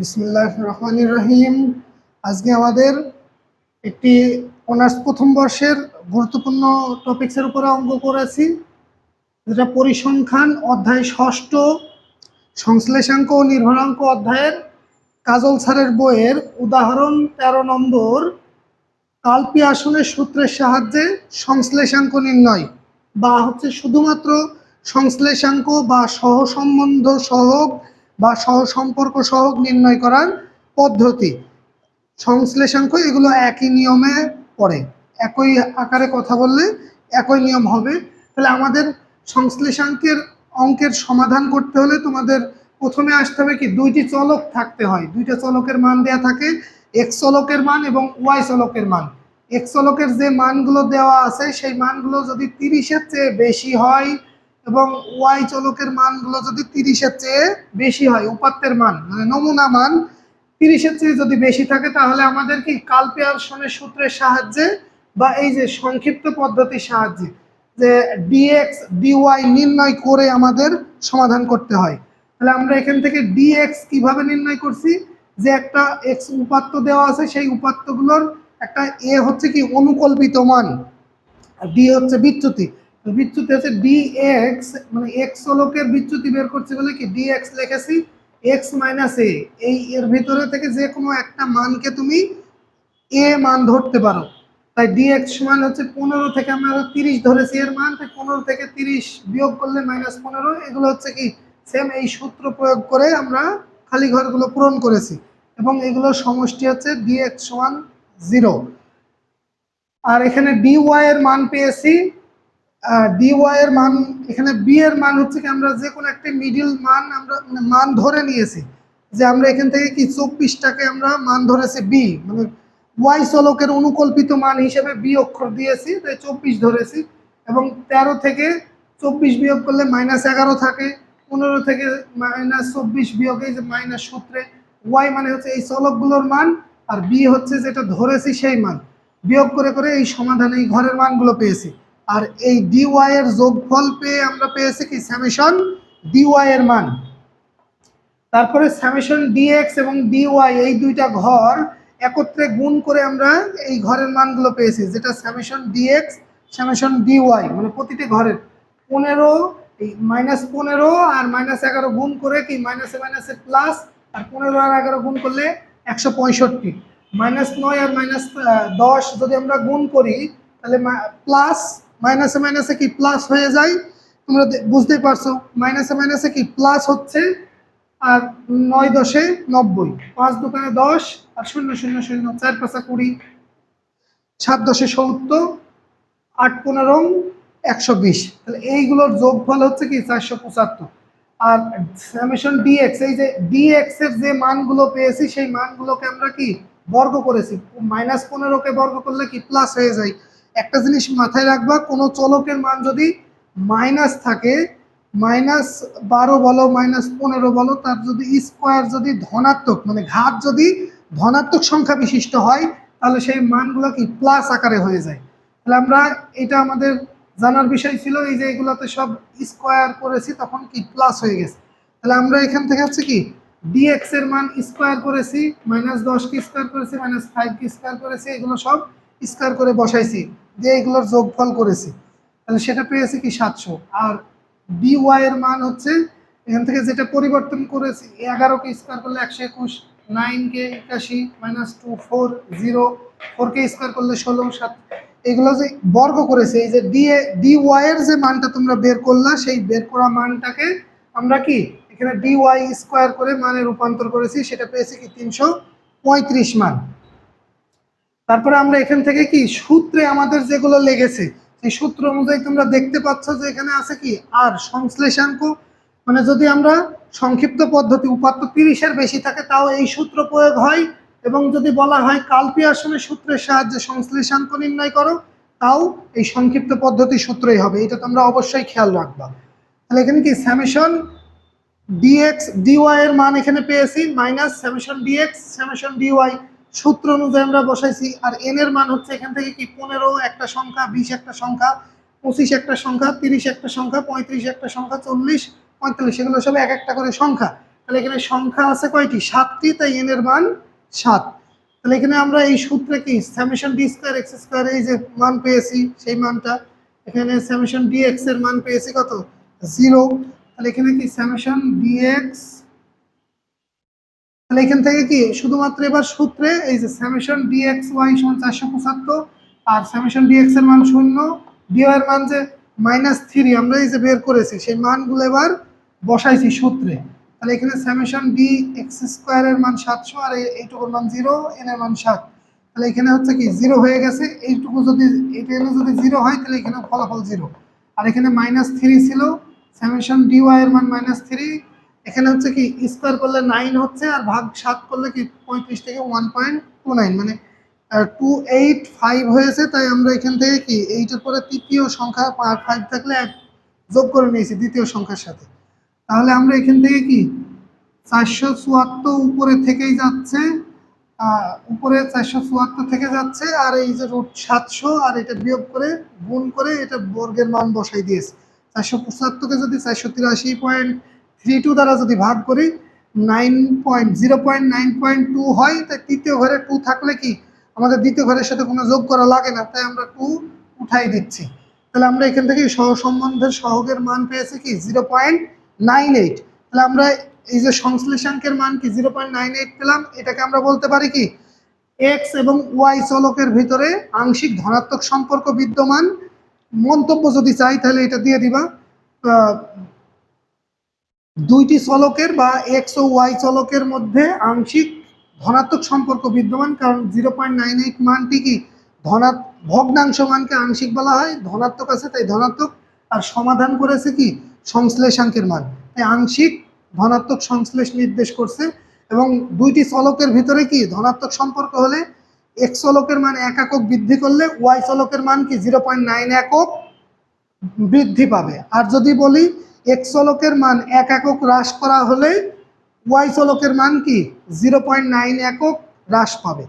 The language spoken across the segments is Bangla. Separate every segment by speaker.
Speaker 1: বিসমুল্লাহ রহমান রহিম। আজকে আমাদের একটি অনার্স প্রথম বর্ষের গুরুত্বপূর্ণ টপিক্সের উপরে অঙ্ক করেছি, যেটা পরিসংখ্যান অধ্যায় ষষ্ঠ, সংশ্লেষাঙ্ক ও নির্ভরাঙ্ক অধ্যায়ের কাজল স্যারের বইয়ের উদাহরণ তেরো নম্বর, কাল্পি আসনের সূত্রের সাহায্যে সংশ্লেষাঙ্ক নির্ণয়, বা হচ্ছে শুধুমাত্র সংশ্লেষাঙ্ক বা সহসম্বন্ধ সহগ বা সহ সম্পর্ক সহগ নির্ণয় করার পদ্ধতি। সংশ্লেষাঙ্ক এগুলো একই নিয়মে পড়ে। একই আকারে কথা বললে একই নিয়ম হবে। তাহলে আমাদের সংশ্লেষাঙ্কের অঙ্কের সমাধান করতে হলে তোমাদের প্রথমে আসতে হবে কি, দুইটি চলক থাকতে হয়। দুইটা চলকের মান দেয়া থাকে এক্স চলকের মান এবং ওয়াই চলকের মান। এক্স চলকের যে মানগুলো দেওয়া আছে, সেই মানগুলো যদি তিরিশের চেয়ে বেশি হয় এবং ওয়াই চলকের মানগুলো যদি তিরিশের চেয়ে বেশি হয়, উপাত্তের মান মানে নমুনা মান তিরিশের চেয়ে যদি বেশি থাকে, তাহলে আমাদের কি কালপিয়ারশনের সূত্রের সাহায্যে বা এই যে সংক্ষিপ্ত পদ্ধতির সাহায্যে যে ডিএক্স ডিওয়াই নির্ণয় করে আমাদের সমাধান করতে হয়। তাহলে আমরা এখান থেকে ডিএক্স কীভাবে নির্ণয় করছি? যে একটা এক্স উপাত্ত দেওয়া আছে, সেই উপাত্তগুলোর একটা এ হচ্ছে কি অনুকল্পিত মান, আর ডি হচ্ছে বিচ্যুতি। বিচ্যুতি হচ্ছে ডি এক্স মানে এক্স চলকের বিচ্যুতি বের করছে বলে কি ডি লিখেছি? এক্স মাইনাস এ এই এর ভিতরে থেকে যে কোনো একটা মানকে তুমি এ মান ধরতে পারো। তাই ডি এক্স সমান হচ্ছে পনেরো থেকে আমরা তিরিশ ধরেছি। এর মান তাই পনেরো থেকে তিরিশ বিয়োগ করলে মাইনাস পনেরো। এগুলো হচ্ছে কি সেম এই সূত্র প্রয়োগ করে আমরা খালি ঘরগুলো পূরণ করেছি। এবং এগুলোর সমষ্টি হচ্ছে ডি এক্স সমান জিরো আর এখানে ডি ওয়াই এর মান পেয়েছি ডি এর মান, এখানে বি এর মান হচ্ছে কি আমরা যে কোনো একটা মিডিল মান আমরা মানে মান ধরে নিয়েছি। যে আমরা এখান থেকে কি চব্বিশটাকে আমরা মান ধরেছি বি মানে ওয়াই চলকের অনুকল্পিত মান হিসেবে বি অক্ষর দিয়েছি, তাই চব্বিশ ধরেছি। এবং তেরো থেকে চব্বিশ বিয়োগ করলে মাইনাস এগারো থাকে, পনেরো থেকে মাইনাস চব্বিশ বিয়োগে যে মাইনাস সূত্রে ওয়াই মানে হচ্ছে এই চলকগুলোর মান, আর বি হচ্ছে যেটা ধরেছি সেই মান। বিয়োগ করে করে এই সমাধানে এই ঘরের মানগুলো পেয়েছি। আর এই ডিওয়াই এর যোগফল পেয়ে আমরা পেয়েছি কি? স্যামেশন ডিওয়াই এর মান। তারপরে স্যামেশন ডিএক্স এবং ডিওয়াই এই দুইটা ঘর একত্রে গুণ করে আমরা এই ঘরের মানগুলো পেয়েছি, যেটা স্যামেশন ডিএক্স স্যামেশন ডিওয়াই মানে প্রতিটি ঘরের পনেরো, এই মাইনাস পনেরো আর মাইনাস এগারো গুণ করে কি? মাইনাসে মাইনাসে প্লাস আর পনেরো আর এগারো গুণ করলে একশো পঁয়ষট্টি। মাইনাস নয় আর মাইনাস দশ যদি আমরা গুণ করি, তাহলে প্লাস মাইনাসে মাইনাসে কি প্লাস হয়ে যায়? তোমরা বুঝতেই পারছ, মাইনাসে মাইনাসে কি প্লাস হচ্ছে? আর নয় দশে নব্বই। পাঁচ দোকানে দশ, আর শূন্য শূন্য শূন্য, চার পাঁচা কুড়ি। সাত দশে সত্তর, আট পনেরো, একশো বিশ। তাহলে এইগুলোর যোগফল হচ্ছে কি? চারশো পঁচাত্তর। আর স্যামেশন ডিএক্স এই যে ডিএক্স এর যে মানগুলো পেয়েছি, সেই মানগুলোকে আমরা কি? বর্গ করেছি। মাইনাস পনেরোকে বর্গ করলে কি? প্লাস হয়ে যায়। একটা জিনিস মাথায় রাখবা, কোনো চলকের মান যদি মাইনাস থাকে, মাইনাস বারো বলো, মাইনাস পনেরো বলো, তার যদি স্কোয়ার যদি ধনাত্মক মানে ঘাত যদি ধনাত্মক সংখ্যা বিশিষ্ট হয়, তাহলে সেই মানগুলো কি প্লাস আকারে হয়ে যায়। তাহলে আমরা এটা আমাদের জানার বিষয় ছিল, এই যে এগুলোতে সব স্কোয়ার করেছি, তখন কি প্লাস হয়ে গেছে। তাহলে আমরা এখান থেকে হচ্ছে কি ডিএক্স এর মান স্কোয়ার করেছি, মাইনাস দশকে স্কোয়ার করেছি, মাইনাস ফাইভকে স্কোয়ার করেছি, এগুলো সব স্কোয়ার করে বসাইছি, দিয়ে এগুলোর যোগফল করেছি। তাহলে সেটা পেয়েছি কি সাতশো। আর ডিওয়াই এর মান হচ্ছে, এখান থেকে যেটা পরিবর্তন করেছি এগারোকে স্কোয়ার করলে একশো একুশ নাইনকে একাশি মাইনাস টু ফোর জিরো ফোরকে স্কোয়ার করলে ষোলো, সাত। এগুলো যে বর্গ করেছে, এই যে ডি ডি ওয়াই এর যে মানটা তোমরা বের করলা, সেই বের করা মানটাকে আমরা কি, এখানে ডি ওয়াই স্কোয়ার করে মানে রূপান্তর করেছি, সেটা পেয়েছি কি তিনশো পঁয়ত্রিশ মান। তারপরে আমরা এখান থেকে কি সূত্রে আমাদের যেগুলো লেগেছে, সেই সূত্র অনুযায়ী তোমরা দেখতে পাচ্ছ যে এখানে আছে কি আর সংশ্লেষাঙ্ক। মানে যদি আমরা সংক্ষিপ্ত পদ্ধতি, উপাত্ত তিরিশের বেশি থাকে, তাও এই সূত্র প্রয়োগ হয়। এবং যদি বলা হয় কাল্পি আসনের সূত্রের সাহায্যে সংশ্লেষাঙ্ক নির্ণয় করো, তাও এই সংক্ষিপ্ত পদ্ধতি সূত্রই হবে। এটা তোমরা অবশ্যই খেয়াল রাখবা। তাহলে এখানে কি স্যামেশন ডিএক্স ডিওয়াই এর মান এখানে পেয়েছি minus summation D X summation D Y সূত্র অনুযায়ী আমরা বসাইছি, আর এন এর মান হচ্ছে এখান থেকে কি পনেরো একটা সংখ্যা, বিশ একটা সংখ্যা, পঁচিশ একটা সংখ্যা, তিরিশ একটা সংখ্যা, পঁয়ত্রিশ একটা সংখ্যা, চল্লিশ, পঁয়তাল্লিশ, এগুলো সব এক একটা করে সংখ্যা। তাহলে এখানে সংখ্যা আছে কয়টি? সাতটি, তাই এন এর মান সাত। তাহলে এখানে আমরা এই সূত্রে কি? Summation D square X square এই যে মান পেয়েছি, সেই মানটা। এখানে স্যামেশন ডি এক্সের মান পেয়েছি কত? জিরো তাহলে এখানে কি? স্যামেশন ডি এক্স তাহলে এখান থেকে কি শুধুমাত্র এবার সূত্রে এই যে স্যামেশন ডি এক্স ওয়াই সমান চারশো পঁচাত্তর আর স্যামেশন ডি এক্সের মান শূন্য ডি এর মান যে মাইনাস থ্রি আমরা এই যে বের করেছি, সেই মানগুলো এবার বসাইছি সূত্রে। তাহলে এখানে স্যামেশন ডি এক্স স্কোয়ারের মান সাতশো আর এইটুকুর মান জিরো এন এর মান সাত। তাহলে এখানে হচ্ছে কি জিরো হয়ে গেছে, এইটুকু যদি এটা যদি জিরো হয়, তাহলে এখানে ফলাফল জিরো আর এখানে মাইনাস থ্রি ছিল স্যামেশন ডি ওয়াই এর মান মাইনাস থ্রি এখানে হচ্ছে কি স্কোয়ার করলে নাইন হচ্ছে আর ভাগ সাত করলে কি পঁয়ত্রিশ থেকে ওয়ান পয়েন্ট টু নাইন মানে টু এইট ফাইভ হয়েছে, তাই আমরা এখান থেকে কি এইটার পরে তৃতীয় সংখ্যা ফাইভ থাকলে যোগ করে নিয়েছি দ্বিতীয় সংখ্যার সাথে। তাহলে আমরা এখান থেকে কি চারশো চুয়াত্তর উপরে থেকেই যাচ্ছে উপরে চারশো চুয়াত্তর থেকে যাচ্ছে, আর এই যে রুট সাতশো আর এটা বিয়োগ করে গুণ করে এটা বর্গের মান বসাই দিয়েছে। চারশো পঁচাত্তরকে যদি চারশো তিরাশি পয়েন্ট থ্রি টু দ্বারা যদি ভাগ করি nine point zero point nine point two হয়, তাই তৃতীয় ঘরে টু থাকলে কি? আমাদের দ্বিতীয় ঘরের সাথে কোনো যোগ করা লাগে না, তাই আমরা টু উঠাই দিচ্ছি। তাহলে আমরা এখান থেকে সহ সম্বন্ধের সহগের মান পেয়েছি কি? জিরো পয়েন্ট নাইন এইট তাহলে আমরা এই যে সংশ্লেষাঙ্কের মান কি? জিরো পয়েন্ট নাইন এইট পেলাম, এটাকে আমরা বলতে পারি কি? এক্স এবং ওয়াই চলকের ভিতরে আংশিক ধনাত্মক সম্পর্ক বিদ্যমান। মন্তব্য যদি চাই, তাহলে এটা দিয়ে দিবা। দুইটি চলকের বা এক্স ও ওয়াই চলকের মধ্যে আংশিক ধনাত্মক সম্পর্ক বিদ্যমান, কারণ জিরো পয়েন্ট নাইন এইট মানটি কি? ধনাত, ভগ্নাংশ মানকে আংশিক বলা হয়, ধনাত্মক আছে তাই ধনাত্মক, আর সমাধান করেছে কি? সংশ্লেষাঙ্কের মান। তাই আংশিক ধনাত্মক সংশ্লেষ নির্দেশ করছে, এবং দুইটি চলকের ভিতরে কি? ধনাত্মক সম্পর্ক হলে এক চলকের মান এক একক বৃদ্ধি করলে ওয়াই চলকের মান কি? জিরো পয়েন্ট নাইন একক বৃদ্ধি পাবে। আর যদি বলি এক্স চলকের মান এক একক হ্রাস করা হলে ওয়াই চলকের মান কি? জিরো পয়েন্ট নাইন একক হ্রাস পাবে।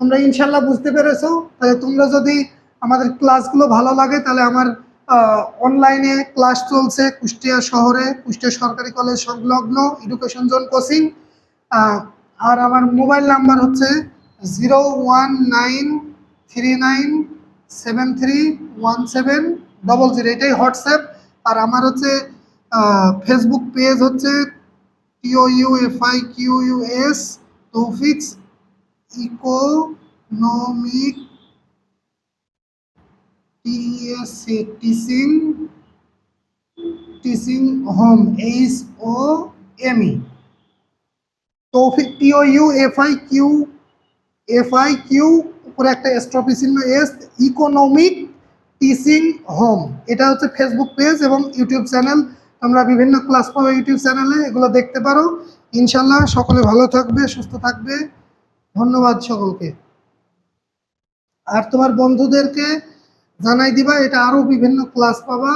Speaker 1: তোমরা ইনশাল্লাহ বুঝতে পেরেছ। তাহলে তোমরা যদি আমাদের ক্লাসগুলো ভালো লাগে, তাহলে আমার অনলাইনে ক্লাস চলছে কুষ্টিয়া শহরে, কুষ্টিয়া সরকারি কলেজ সংলগ্ন এডুকেশন জোন কোচিং আর আমার মোবাইল নাম্বার হচ্ছে zero one nine three nine seven three one seven double zero এটাই হোয়াটসঅ্যাপ। আর আমার হচ্ছে ফেসবুক পেজ হচ্ছে T O U F I Q U S Toufiq's economic teaching teaching home H O M E Toufiq T O U F I Q F I Q উপরে একটা স্ট্রপি চিহ্ন এস ইকোনমিক টিচিং হোম। এটা হচ্ছে ফেসবুক পেজ এবং ইউটিউব চ্যানেল তোমরা বিভিন্ন ক্লাস পাবে ইউটিউব চ্যানেলে এগুলো দেখতে পারো। ইনশাল্লাহ সকলে ভালো থাকবে, সুস্থ থাকবে। ধন্যবাদ সকলকে। আর তোমার বন্ধুদেরকে জানাই দিবা, এটা আরও বিভিন্ন ক্লাস পাবা।